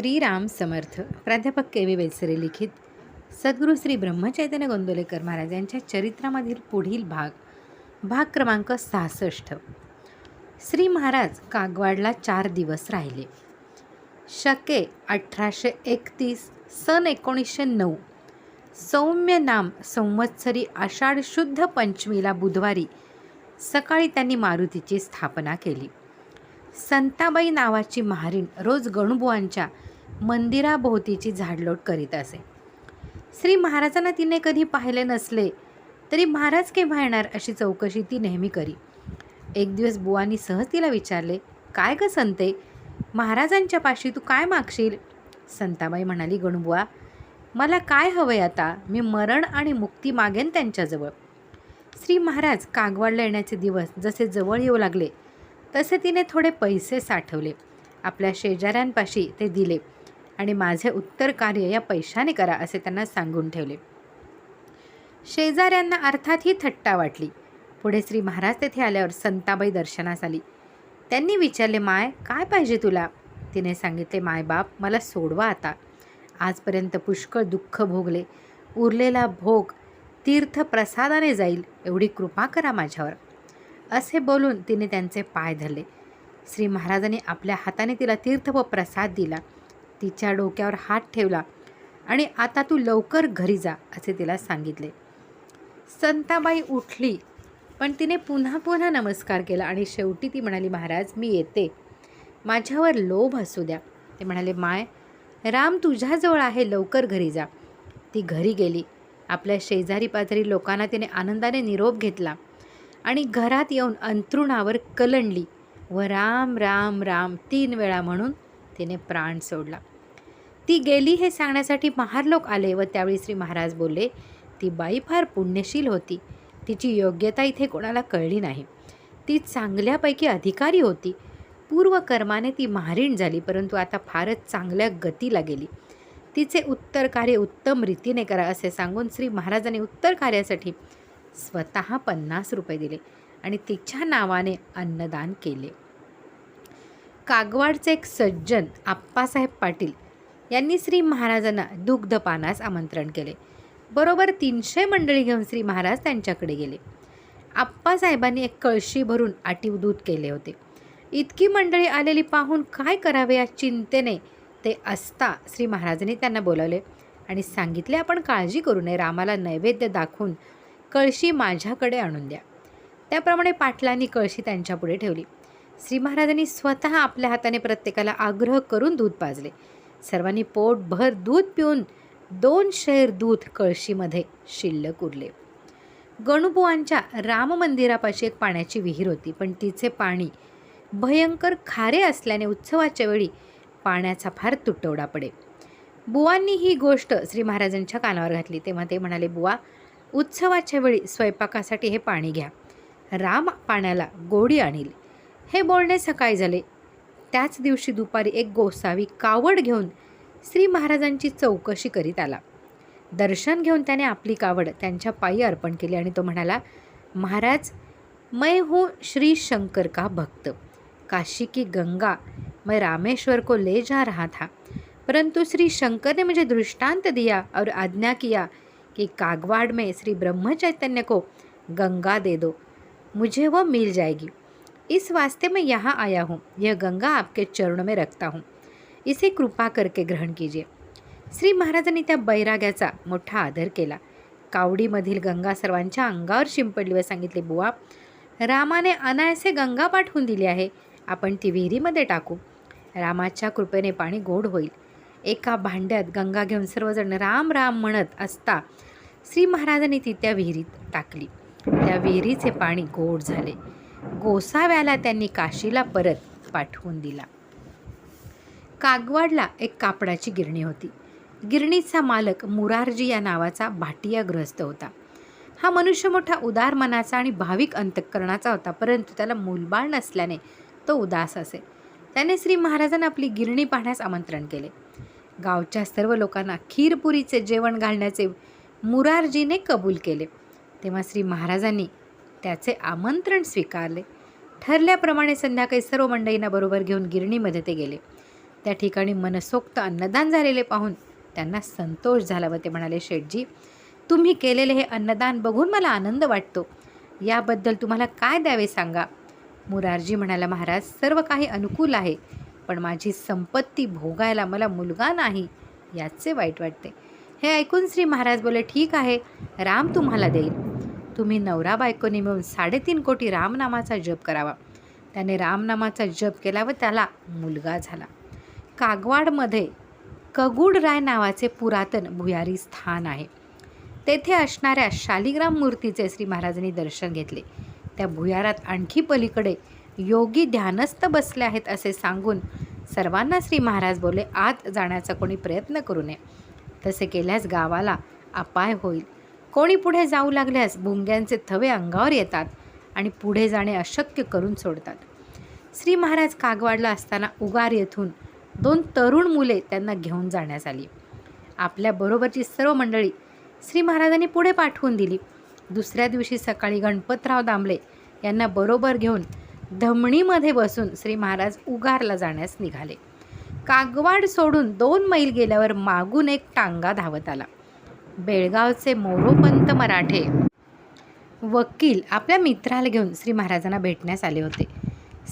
श्रीराम समर्थ प्राध्यापक K V Belsare लिखित सद्गुरू श्री ब्रह्मचैतन्य गोंदोलेकर महाराज यांच्या चरित्रामधील पुढील भाग भाग क्रमांक सहासष्ट. श्री महाराज कागवाडला चार दिवस राहिले. शके अठराशे एकतीस सन एकोणीसशे नऊ सौम्य नाम संवत्सरी आषाढ शुद्ध पंचमीला बुधवारी सकाळी त्यांनी मारुतीची स्थापना केली. संताबाई नावाची महारीण रोज गणुबुवांच्या मंदिराभोवतीची झाडलोट करीत असे. श्री महाराजांना तिने कधी पाहिले नसले तरी महाराज केव्हा येणार अशी चौकशी ती नेहमी करी. एक दिवस बुवांनी सहज तिला विचारले काय ग संते? महाराजांच्या पाशी तू काय मागशील? संताबाई म्हणाली गणुबुवा मला काय हवंय आता? मी मरण आणि मुक्ती मागेन त्यांच्याजवळ. श्री महाराज कागवाडला येण्याचे दिवस जसे जवळ येऊ लागले तसे तिने थोडे पैसे साठवले. आपल्या शेजाऱ्यांपाशी ते दिले. आणि माझे उत्तर कार्य या पैशाने करा असे त्यांना सांगून ठेवले. शेजाऱ्यांना अर्थात ही थट्टा वाटली. पुढे श्री महाराज तेथे आल्यावर संताबाई दर्शनास आली. त्यांनी विचारले माय काय पाहिजे तुला? तिने सांगितले मायबाप मला सोडवा आता. आजपर्यंत पुष्कळ दुःख भोगले. उरलेला भोग तीर्थ प्रसादाने जाईल एवढी कृपा करा माझ्यावर. असे बोलून तिने त्यांचे पाय धरले. श्री महाराजांनी आपल्या हाताने तिला तीर्थ व प्रसाद दिला. तिच्या डोक्यावर हात ठेवला आणि आता तू लवकर घरी जा असे तिला सांगितले. संताबाई उठली पण तिने पुन्हा पुन्हा नमस्कार केला आणि शेवटी ती म्हणाली महाराज मी येते. माझ्यावर लोभ असू द्या. ते म्हणाले माय राम तुझ्याजवळ आहे लवकर घरी जा. ती घरी गेली. आपल्या शेजारी पाजारी लोकांना तिने आनंदाने निरोप घेतला आणि घरात येऊन अंथरुणावर कलंडली. व राम राम राम तीन वेळा म्हणून तिने प्राण सोडला. ती गेली हे सांगण्यासाठी महार लोक आले व त्यावेळी श्री महाराज बोलले ती बाई फार पुण्यशील होती. तिची योग्यता इथे कोणाला कळली नाही. ती चांगल्यापैकी अधिकारी होती. पूर्वकर्माने ती महारीण झाली परंतु आता फारच चांगल्या गतीला गेली. तिचे उत्तर कार्य उत्तम रीतीने करा असे सांगून श्री महाराजांनी उत्तर कार्यासाठी स्वतः पन्नास रुपये दिले आणि तिच्या नावाने अन्नदान केले. कागवाडचे एक सज्जन आप्पासाहेब पाटील यांनी श्री महाराजांना दुग्धपानास आमंत्रण केले. बरोबर तीनशे मंडळी घेऊन श्री महाराज त्यांच्याकडे गेले. आप्पासाहेबांनी एक कळशी भरून आटीव दूध केले होते. इतकी मंडळी आलेली पाहून काय करावे या चिंतेने ते असता श्री महाराजांनी त्यांना बोलावले आणि सांगितले आपण काळजी करू नये रामाला नैवेद्य दाखवून कळशी माझ्याकडे आणून द्या. त्याप्रमाणे पाटलांनी कळशी त्यांच्यापुढे ठेवली. श्री महाराजांनी स्वतः आपल्या हाताने प्रत्येकाला आग्रह करून दूध पाजले. सर्वांनी पोटभर दूध पिऊन दोन शेर दूध कळशीमध्ये शिल्लक उरले. गणुबुवांच्या राम मंदिरापाशी एक पाण्याची विहीर होती पण तिचे पाणी भयंकर खारे असल्याने उत्सवाच्या वेळी पाण्याचा फार तुटवडा पडे. बुवांनी ही गोष्ट श्री महाराजांच्या कानावर घातली तेव्हा ते म्हणाले बुवा उत्सवाच्या वेळी स्वयंपाकासाठी हे पाणी घ्या. राम पाण्याला गोडी आणील. हे बोलणे सकाळी झाले. त्याच दिवशी दुपारी एक गोसावी कावड घेऊन श्री महाराजांची चौकशी करीत आला. दर्शन घेऊन त्याने आपली कावड त्यांच्या पायी अर्पण केली आणि तो म्हणाला महाराज मैं हूँ श्री शंकर का भक्त. काशी की गंगा मैं रामेश्वर को ले जा रहा था. परंतु श्री शंकर ने मुझे दृष्टांत दिया और आज्ञा किया कि कागवाड़ में श्री ब्रह्म चैतन्य को गंगा दे दो. मुझे वह मिल जाएगी. इस वास्ते मैं यहाँ आया हूँ। यह गंगा आपके चरणों में रखता हूँ। इसे कृपा करके ग्रहण कीजिए। श्री महाराजांनी त्या बैराग्याचा मोठा आदर केला। कावडीमधील गंगा सर्वांच्या अंगावर शिंपडली व सांगितले बुवा रामाने अनायसे गंगा पाठवून दिली आहे. आपण ती विहिरीमध्ये टाकू. रामाच्या कृपेने पाणी गोड होईल. एका भांड्यात गंगा घेऊन सर्वजण राम राम म्हणत असता श्री महाराजांनी ती त्या विहिरीत टाकली. त्या विहिरीचे पाणी गोड झाले. गोसाव्याला त्यांनी काशीला परत पाठवून दिला. कागवाडला एक कापडाची गिरणी होती. गिरणीचा मालक मुरारजी या नावाचा भाटिया ग्रस्त होता. हा मनुष्य मोठा उदार मनाचा आणि भाविक अंतःकरणाचा होता परंतु त्याला मूलबाळ नसल्याने तो उदास असे. त्याने श्री महाराजांना आपली गिरणी पाहण्यास आमंत्रण केले. गावच्या सर्व लोकांना खीरपुरीचे जेवण घालण्याचे मुरारजीने कबूल केले. तेव्हा श्री महाराजांनी त्याचे आमंत्रण स्वीकारले. ठरल्याप्रमाणे संध्याकाळी सर्व मंडळींना बरोबर घेऊन गिरणीमध्ये ते गेले. त्या ठिकाणी मनसोक्त अन्नदान झालेले पाहून त्यांना संतोष झाला व ते म्हणाले शेठजी तुम्ही केलेले हे अन्नदान बघून मला आनंद वाटतो. याबद्दल तुम्हाला काय द्यावे सांगा? मुरारजी म्हणाला महाराज सर्व काही अनुकूल आहे पण माझी संपत्ती भोगायला मला मुलगा नाही याचे वाईट वाटते. हे ऐकून श्री महाराज बोले ठीक आहे राम तुम्हाला देईल. तुम्ही नवरा बायकोने मिळून साडेतीन कोटी रामनामाचा जप करावा. त्याने रामनामाचा जप केला व त्याला मुलगा झाला. कागवाडमध्ये कगुडराय नावाचे पुरातन भुयारी स्थान आहे. तेथे असणाऱ्या शालिग्राम मूर्तीचे श्री महाराजांनी दर्शन घेतले. त्या भुयारात आणखी पलीकडे योगी ध्यानस्थ बसले आहेत असे सांगून सर्वांना श्री महाराज बोले आत जाण्याचा कोणी प्रयत्न करू नये. तसे केल्यास गावाला अपाय होईल. कोणी पुढे जाऊ लागल्यास भुंग्यांचे थवे अंगावर येतात आणि पुढे जाणे अशक्य करून सोडतात. श्री महाराज कागवाडला असताना उगार येथून दोन तरुण मुले त्यांना घेऊन जाण्यास आली. आपल्याबरोबरची सर्व मंडळी श्री महाराजांनी पुढे पाठवून दिली. दुसऱ्या दिवशी सकाळी गणपतराव दामले यांना बरोबर घेऊन धमणीमध्ये बसून श्री महाराज उगारला जाण्यास निघाले. कागवाड सोडून दोन मैल गेल्यावर मागून एक टांगा धावत आला. बेळगावचे मोरोपंत मराठे वकील आपल्या मित्राला घेऊन श्री महाराजांना भेटण्यास आले होते.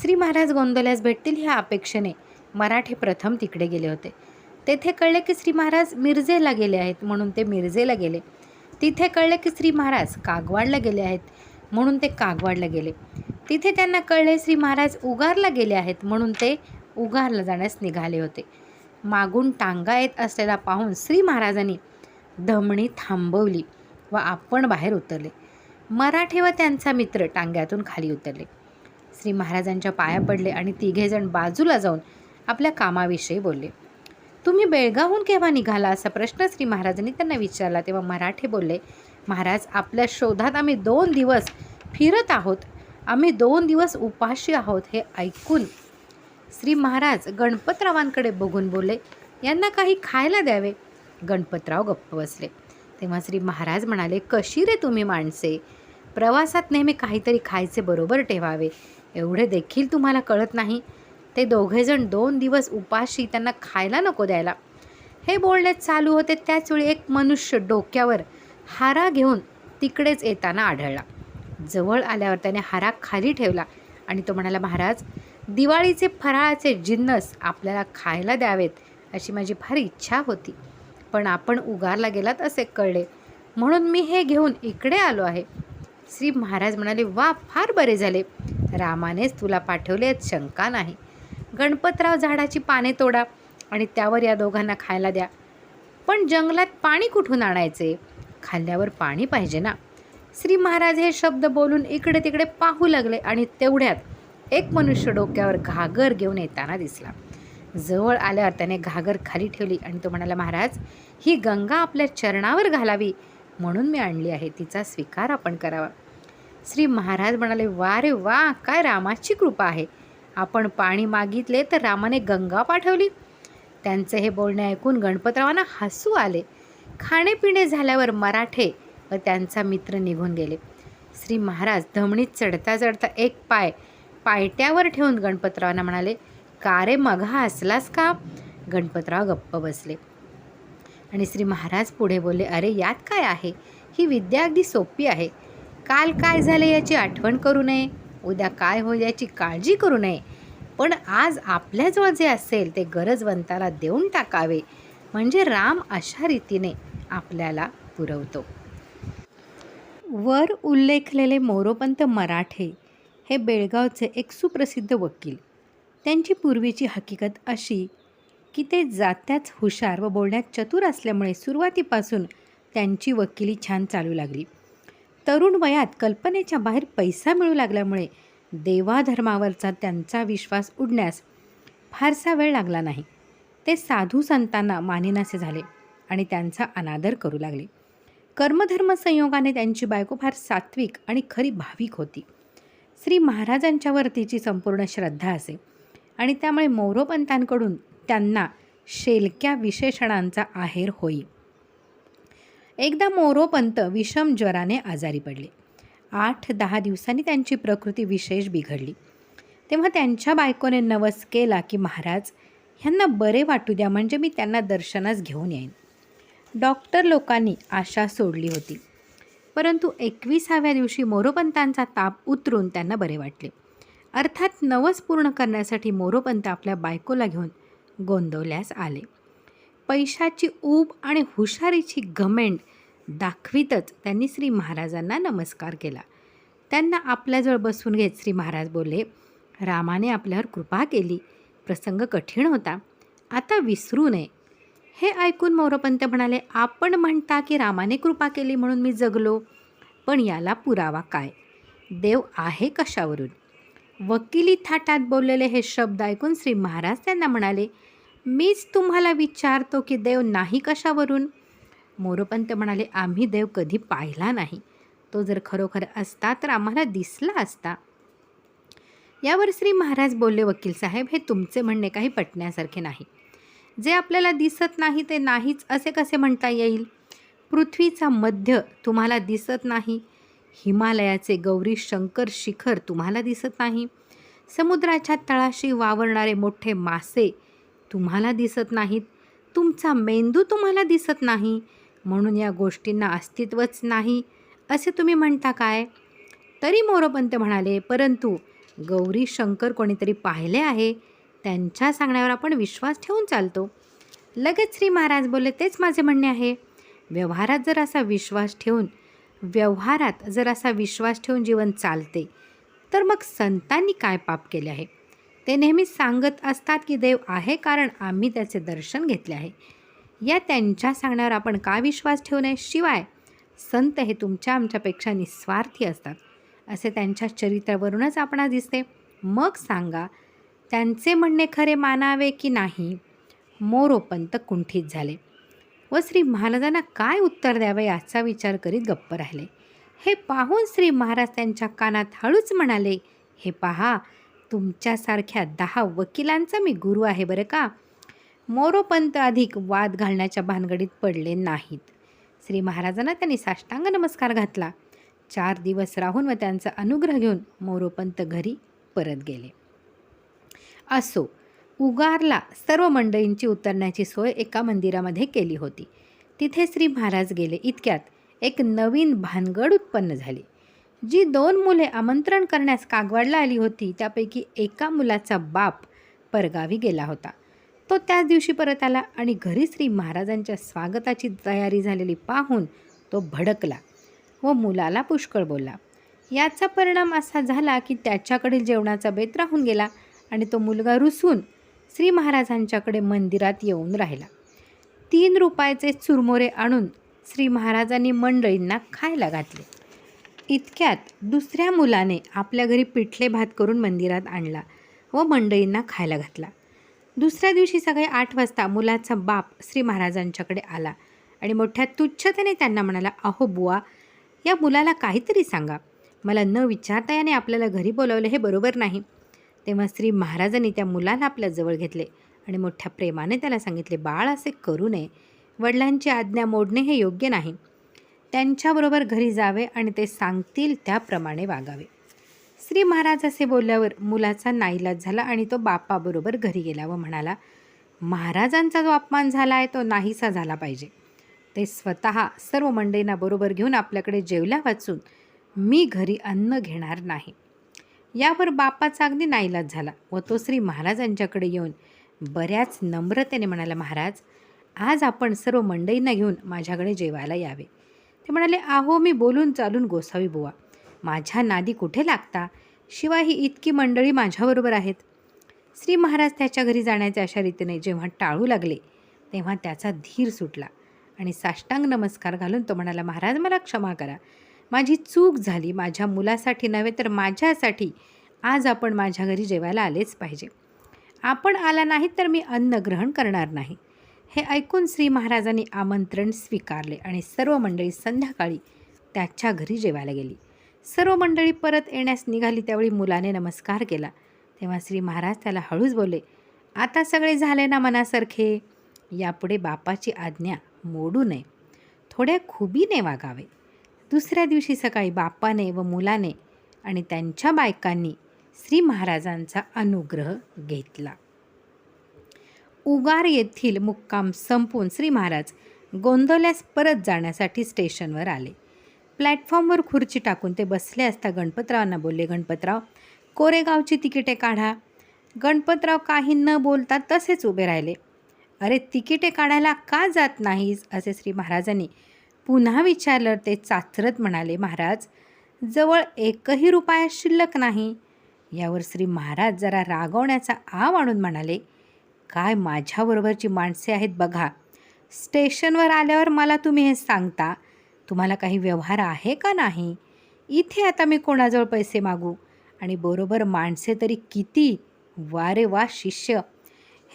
श्री महाराज गोंदवल्यास भेटतील ह्या अपेक्षेने मराठे प्रथम तिकडे गेले होते. तेथे कळले की श्री महाराज मिरजेला गेले आहेत म्हणून ते मिरजेला गेले. तिथे कळले की श्री महाराज कागवाडला गेले आहेत म्हणून ते कागवाडला गेले. तिथे त्यांना कळले श्री महाराज उगारला गेले आहेत म्हणून ते उगारला जाण्यास निघाले होते. मागून टांगा येत असलेला पाहून श्री महाराजांनी धमणी थांबवली व आपण बाहेर उतरले. मराठे व त्यांचा मित्र टांग्यातून खाली उतरले. श्री महाराजांच्या पाया पडले आणि तिघेजण बाजूला जाऊन आपल्या कामाविषयी बोलले. तुम्ही बेळगावहून केव्हा निघाला? असा प्रश्न श्री महाराजांनी त्यांना विचारला. तेव्हा मराठे बोलले महाराज आपल्या शोधात आम्ही दोन दिवस फिरत आहोत. आम्ही दोन दिवस उपाशी आहोत हे ऐकून. श्री महाराज गणपतरावांकडे बघून बोलले यांना काही खायला द्यावे? गणपतराव गप्प बसले. तेव्हा श्री महाराज म्हणाले कशी रे तुम्ही माणसे? प्रवासात नेहमी काहीतरी खायचे बरोबर ठेवावे. एवढे देखील तुम्हाला कळत नाही. ते दोघेजण दोन दिवस उपाशी त्यांना खायला नको द्यायला. हे बोलणे चालू होते त्याचवेळी एक मनुष्य डोक्यावर हारा घेऊन तिकडेच येताना आढळला. जवळ आल्यावर त्याने हारा खाली ठेवला आणि तो म्हणाला महाराज दिवाळीचे फराळाचे जिन्नस आपल्याला खायला द्यावेत अशी माझी फार इच्छा होती. पण आपण उगारला गेलात असे कळले. म्हणून मी हे घेऊन इकडे आलो आहे. श्री महाराज म्हणाले वा फार बरे झाले. रामानेच तुला पाठवले आहेत शंका नाही. गणपतराव झाडाची पाने तोडा आणि त्यावर या दोघांना खायला द्या. पण जंगलात पाणी कुठून आणायचे? खाल्ल्यावर पाणी पाहिजे ना. श्री महाराज हे शब्द बोलून इकडे तिकडे पाहू लागले आणि तेवढ्यात एक मनुष्य डोक्यावर घागर घेऊन येताना दिसला. जवळ आल्यावर त्याने घागर खाली ठेवली आणि तो म्हणाला महाराज ही गंगा आपल्या चरणावर घालावी म्हणून मी आणली आहे. तिचा स्वीकार आपण करावा. श्री महाराज म्हणाले वा रे वा काय रामाची कृपा आहे. आपण पाणी मागितले तर रामाने गंगा पाठवली. त्यांचे हे बोलणे ऐकून गणपतरावांना हसू आले. खाणेपिणे झाल्यावर मराठे व त्यांचा मित्र निघून गेले. श्री महाराज धमणीत चढता चढता एक पाय पायट्यावर ठेवून गणपतरावांना म्हणाले का रे मघा असलास का? गणपतराव गप्प बसले. आणि श्री महाराज पुढे बोलले अरे यात काय आहे? ही विद्या अगदी सोपी आहे. काल काय झाले याची आठवण करू नये. उद्या काय होईल याची काळजी करू नये. पण आज आपल्याजवळ जे असेल ते गरजवंताला देऊन टाकावे. म्हणजे राम अशा रीतीने आपल्याला पुरवतो. वर उल्लेखलेले मोरोपंत मराठे हे बेळगावचे एक सुप्रसिद्ध वकील. त्यांची पूर्वीची हकीकत अशी की ते जात्याच हुशार व बोलण्यात चतुर असल्यामुळे सुरुवातीपासून त्यांची वकिली छान चालू लागली. तरुण वयात कल्पनेच्या बाहेर पैसा मिळू लागल्यामुळे देवाधर्मावरचा त्यांचा विश्वास उडण्यास फारसा वेळ लागला नाही. ते साधू संतांना मानिनासे झाले आणि त्यांचा अनादर करू लागले. कर्मधर्म संयोगाने त्यांची बायको फार सात्विक आणि खरी भाविक होती. श्री महाराजांच्यावर तिची संपूर्ण श्रद्धा असे. आणि त्यामुळे मोरोपंतांकडून त्यांना शेलक्या विशेषणांचा आहेर होई. एकदा मोरोपंत विषम ज्वराने आजारी पडले. आठ दहा दिवसांनी त्यांची प्रकृती विशेष बिघडली. तेव्हा त्यांच्या बायकोने नवस केला की महाराज ह्यांना बरे वाटू द्या म्हणजे मी त्यांना दर्शनास घेऊन येईन. डॉक्टर लोकांनी आशा सोडली होती. परंतु एकविसाव्या दिवशी मोरोपंतांचा ताप उतरून त्यांना बरे वाटले. अर्थात नवस पूर्ण करण्यासाठी मोरोपंत आपल्या बायकोला घेऊन गोंदवल्यास आले. पैशाची ऊब आणि हुशारीची घमेंड दाखवीतच त्यांनी श्री महाराजांना नमस्कार केला. त्यांना आपल्याजवळ बसून घेत श्री महाराज बोलले रामाने आपल्यावर कृपा केली. प्रसंग कठीण होता. आता विसरू नये. हे ऐकून मोरपंत म्हणाले आपण म्हणता की रामाने कृपा केली म्हणून मी जगलो पण याला पुरावा काय? देव आहे कशावरून? वकिली थाटात बोललेले हे शब्द ऐकून श्री महाराज त्यांना म्हणाले मीच तुम्हाला विचारतो की देव नाही कशावरून? मोरोपंत म्हणाले आम्ही देव कधी पाहिला नाही. तो जर खरोखर असता तर आम्हाला दिसला असता. यावर श्री महाराज बोलले वकील साहेब हे तुमचे म्हणणे काही पटण्यासारखे नाही. जे आपल्याला दिसत नाही ते नाहीच असे कसे म्हणता येईल? पृथ्वीचा मध्य तुम्हाला दिसत नाही. हिमालयाचे गौरी शंकर शिखर तुम्हाला दिसत नाही. समुद्राच्या तळाशी वावरणारे मोठे मासे तुम्हाला दिसत नाहीत. तुमचा मेंदू तुम्हाला दिसत नाही. म्हणून या गोष्टींना अस्तित्वच नाही. असे तुम्ही म्हणता काय? तरी मोरोपंत म्हणाले परंतु गौरी शंकर कोणीतरी पाहिले आहे. त्यांच्या सांगण्यावर आपण विश्वास ठेवून चालतो. लगेच श्री महाराज बोलले तेच माझे म्हणणे आहे. व्यवहारात जर असा विश्वास ठेवून व्यवहारात जर असा विश्वास ठेवून जीवन चालते तर मग संतांनी काय पाप केले आहे? ते नेहमी सांगत असतात की देव आहे कारण आम्ही त्याचे दर्शन घेतले आहे. या त्यांच्या सांगण्यावर आपण का विश्वास ठेवू नये? शिवाय संत हे तुमच्या आमच्यापेक्षा निस्वार्थी असतात असे त्यांच्या चरित्रावरूनच आपणास दिसते. मग सांगा त्यांचे म्हणणे खरे मानावे की नाही? मोरोपंत कुंठित झाले. व श्री महाराजांना काय उत्तर द्यावे याचा विचार करीत गप्प राहिले. हे पाहून श्री महाराज त्यांच्या कानात हळूच म्हणाले हे पहा तुमच्यासारख्या दहा वकिलांचा मी गुरु आहे बरं का? मोरोपंत अधिक वाद घालण्याच्या भानगडीत पडले नाहीत. श्री महाराजांना त्यांनी साष्टांग नमस्कार घातला. चार दिवस राहून व त्यांचा अनुग्रह घेऊन मोरोपंत घरी परत गेले. असो उगारला सर्व मंडळींची उतरण्याची सोय एका मंदिरामध्ये केली होती. तिथे श्री महाराज गेले. इतक्यात एक नवीन भानगड उत्पन्न झाली. जी दोन मुले आमंत्रण करण्यास कागवाडला आली होती त्यापैकी एका मुलाचा बाप परगावी गेला होता. तो त्याच दिवशी परत आला आणि घरी श्री महाराजांच्या स्वागताची तयारी झालेली पाहून तो भडकला व मुलाला पुष्कळ बोलला. याचा परिणाम असा झाला की त्याच्याकडील जेवणाचा बेत राहून गेला आणि तो मुलगा रुसून श्री महाराजांच्याकडे मंदिरात येऊन राहिला. तीन रुपयाचे चुरमोरे आणून श्री महाराजांनी मंडळींना खायला घातले. इतक्यात दुसऱ्या मुलाने आपल्या घरी पिठले भात करून मंदिरात आणला व मंडळींना खायला घातला. दुसऱ्या दिवशी सकाळी आठ वाजता मुलाचा बाप श्री महाराजांच्याकडे आला आणि मोठ्या तुच्छतेने त्यांना म्हणाला अहो बुवा या मुलाला काहीतरी सांगा. मला न विचारता याने आपल्याला घरी बोलावलं हे बरोबर नाही. तेव्हा श्री महाराजांनी त्या मुलाला आपल्या जवळ घेतले आणि मोठ्या प्रेमाने त्याला सांगितले बाळ असे करू नये. वडिलांची आज्ञा मोडणे हे योग्य नाही. त्यांच्याबरोबर घरी जावे आणि ते सांगतील त्याप्रमाणे वागावे. श्री महाराज असे बोलल्यावर मुलाचा नाईलाज झाला आणि तो बापाबरोबर घरी गेला व म्हणाला महाराजांचा जो अपमान झाला आहे तो नाहीसा झाला पाहिजे. ते स्वतः सर्व मंडळींना बरोबर घेऊन आपल्याकडे जेवल्या वाचून मी घरी अन्न घेणार नाही. यावर बापाचा अगदी नाईलाज झाला व तो श्री महाराजांच्याकडे येऊन बऱ्याच नम्रतेने म्हणाला महाराज आज आपण सर्व मंडईंना घेऊन माझ्याकडे जेवायला यावे. ते म्हणाले आहो मी बोलून चालून गोसावी बुवा. माझ्या नादी कुठे लागता? शिवाय ही इतकी मंडळी माझ्याबरोबर आहेत. श्री महाराज त्याच्या घरी जाण्याच्या अशा रीतीने जेव्हा टाळू लागले तेव्हा त्याचा धीर सुटला आणि साष्टांग नमस्कार घालून तो म्हणाला महाराज मला क्षमा करा. माझी चूक झाली. माझ्या मुलासाठी नव्हे तर माझ्यासाठी आज आपण माझ्या घरी जेवायला आलेच पाहिजे. आपण आला नाहीत तर मी अन्न ग्रहण करणार नाही. हे ऐकून श्री महाराजांनी आमंत्रण स्वीकारले आणि सर्व मंडळी संध्याकाळी त्याच्या घरी जेवायला गेली. सर्व मंडळी परत येण्यास निघाली. त्यावेळी मुलाने नमस्कार केला. तेव्हा श्री महाराज त्याला हळूच बोलले आता सगळे झाले ना मनासारखे? यापुढे बापाची आज्ञा मोडू नये. थोड्या खुबीने वागावे. दुसऱ्या दिवशी सकाळी बापाने व मुलाने आणि त्यांच्या बायकांनी श्री महाराजांचा अनुग्रह घेतला. उगार येथील मुक्काम संपून श्री महाराज गोंदवल्यास परत जाण्यासाठी स्टेशनवर आले. प्लॅटफॉर्मवर खुर्ची टाकून ते बसले असता गणपतरावांना बोलले गणपतराव कोरेगावची तिकिटे काढा. गणपतराव काही न बोलता तसेच उभे राहिले. अरे तिकिटे काढायला का जात नाहीस? असे श्री महाराजांनी पुन्हा विचारलं ते चाचरत म्हणाले महाराज जवळ एकही रुपया शिल्लक नाही. यावर श्री महाराज जरा रागवण्याचा आव आणून म्हणाले काय माझ्याबरोबरची माणसे आहेत बघा. स्टेशनवर आल्यावर मला तुम्ही हे सांगता. तुम्हाला काही व्यवहार आहे का नाही? इथे आता मी कोणाजवळ पैसे मागू? आणि बरोबर माणसे तरी किती? वारे वा शिष्य.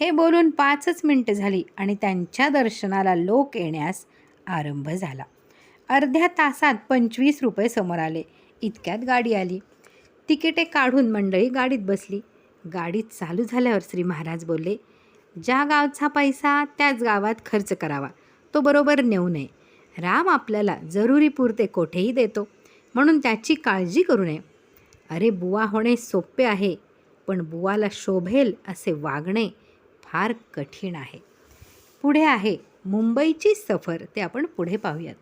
हे बोलून पाचच मिनटं झाली आणि त्यांच्या दर्शनाला लोक येण्यास आरंभ झाला. अर्ध्या तासात पंचवीस रुपये समोर आले. इतक्यात गाडी आली. तिकिटे काढून मंडळी गाडीत बसली. गाडी चालू झाल्यावर श्री महाराज बोलले ज्या गावचा पैसा त्याच गावात खर्च करावा. तो बरोबर नेऊ नये. राम आपल्याला जरुरीपुरते कोठेही देतो. म्हणून त्याची काळजी करू नये. अरे बुवा होणे सोपे आहे पण बुवाला शोभेल असे वागणे फार कठीण आहे. पुढे आहे. मुंबईची सफर ते आपण पुढे पाहूयात.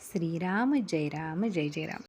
श्रीराम जय राम जय जय राम.